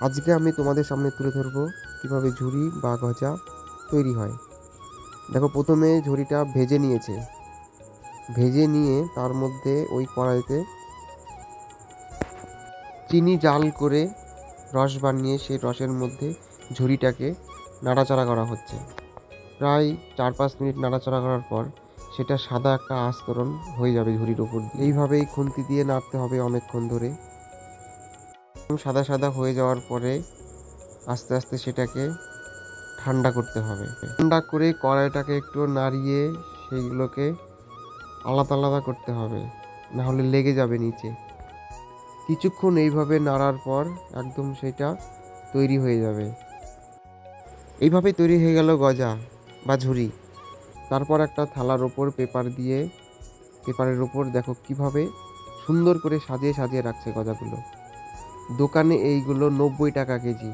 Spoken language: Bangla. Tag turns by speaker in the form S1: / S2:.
S1: আজকে আমি তোমাদের সামনে তুলে ধরবো কীভাবে ঝুড়ি বা গজা তৈরি হয়। দেখো, প্রথমে ঝুড়িটা ভেজে নিয়েছে। ভেজে নিয়ে তার মধ্যে ওই কড়াইতে চিনি জাল করে রস বানিয়ে সেই রসের মধ্যে ঝুড়িটাকে নাড়াচাড়া করা হচ্ছে। প্রায় চার পাঁচ মিনিট নাড়াচাড়া করার পর সেটা সাদা একটা আস্তরণ হয়ে যাবে ঝুড়ির ওপর এইভাবেই খুন্তি দিয়ে নাড়তে হবে অনেকক্ষণ ধরে। সাদা সাদা হয়ে যাওয়ার পরে আস্তে আস্তে সেটাকে ঠান্ডা করতে হবে। ঠান্ডা করে কড়াইটাকে একটু নাড়িয়ে সেইগুলোকে আলাদা আলাদা করতে হবে, না হলে লেগে যাবে নিচে। কিছুক্ষণ এইভাবে নাড়ার পর একদম সেটা তৈরি হয়ে যাবে। এইভাবে তৈরি হয়ে গেল গজা বা ঝুড়ি। তারপর একটা থালার ওপর পেপার দিয়ে, পেপারের ওপর দেখো কীভাবে সুন্দর করে সাজিয়ে সাজিয়ে রাখছে গজাগুলো। দোকানে এইগুলো নব্বই টাকা কেজি।